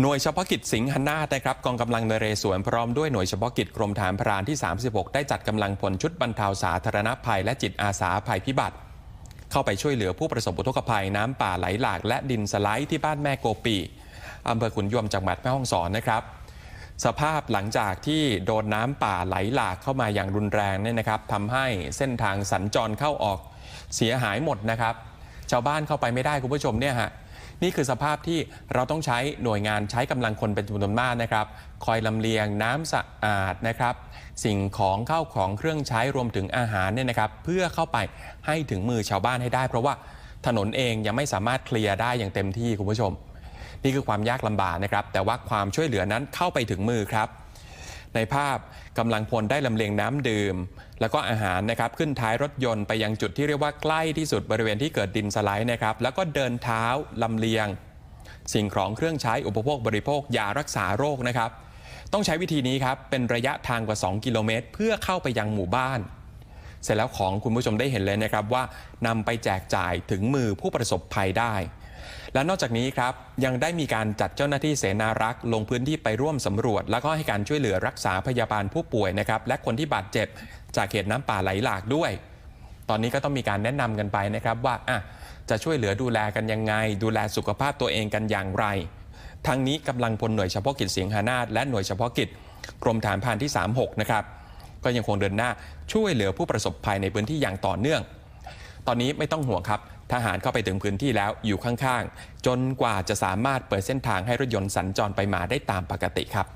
หน่วยเฉพาะกิจสิงหนาฏนะครับกองกำลังนเรศวรพร้อมด้วยหน่วยเฉพาะกิจกรมฐานพรานที่ 36 ได้จัดกำลังพลชุดบรรเทาสาธารณภัย และจิตอาสาภัยพิบัติ เข้าไปช่วยเหลือผู้ประสบอุทกภัยน้ำป่าไหลหลาก และดินสไลด์ที่บ้านแม่โกปีอำเภอขุนยวมจังหวัดแม่ฮ่องสอนนะครับสภาพหลังจากที่โดนน้ำป่าไหลหลากเข้ามาอย่างรุนแรงเนี่ยนะครับทำให้เส้นทางสัญจรเข้าออกเสียหายหมดนะครับ ชาวบ้านเข้าไปไม่ได้คุณผู้ชมเนี่ยฮะ นี่คือสภาพที่เราต้องใช้หน่วยงานใช้กำลังคนเป็นจำนวนมากนะครับ คอยลำเลียงน้ำสะอาดนะครับ สิ่งของเข้าของเครื่องใช้รวมถึงอาหารเนี่ยนะครับ เพื่อเข้าไปให้ถึงมือชาวบ้านให้ได้ เพราะว่าถนนเองยังไม่สามารถเคลียร์ได้อย่างเต็มที่คุณผู้ชม นี่คือความยากลำบากนะครับ แต่ว่าความช่วยเหลือนั้นเข้าไปถึงมือครับ ในภาพกำลังพลได้ลำเลียงน้ำดื่ม แล้วก็อาหารนะครับขึ้นท้ายรถยนต์ไปยังจุดที่เรียกว่าใกล้ที่สุดบริเวณที่เกิดดินสไลด์นะครับแล้วก็เดินเท้าลำเลียง สิ่งของเครื่องใช้อุปโภคบริโภคยารักษาโรคนะครับ ต้องใช้วิธีนี้ครับเป็นระยะทางกว่า 2 กิโลเมตร เพื่อเข้าไปยังหมู่บ้าน เสร็จแล้วของคุณผู้ชมได้เห็นเลยนะครับว่านำไปแจกจ่ายถึงมือผู้ประสบภัยได้ และนอกจากนี้ครับยังได้มีการจัดเจ้าหน้าที่เสนารักษ์ลงพื้นที่ไปร่วมสำรวจ แล้วก็ให้การช่วยเหลือรักษาพยาบาลผู้ป่วยนะครับและคนที่บาดเจ็บจากเหตุน้ำป่าไหลหลากด้วย ตอนนี้ก็ต้องมีการแนะนำกันไปนะครับว่าอะจะช่วยเหลือดูแลกันยังไง ดูแลสุขภาพตัวเองกันอย่างไรทางนี้กำลังพลหน่วยเฉพาะกิจเสียงหานาฏและหน่วยเฉพาะกิจ กรมฐานพานที่ 36 นะครับก็ยังคงเดินหน้าช่วยเหลือผู้ประสบภัยในพื้นที่อย่างต่อเนื่อง ตอนนี้ไม่ต้องห่วงครับ ทหารเข้าไปถึงพื้นที่แล้วอยู่ข้างๆ จนกว่าจะสามารถเปิดเส้นทางให้รถยนต์สัญจรไปมาได้ตามปกติครับ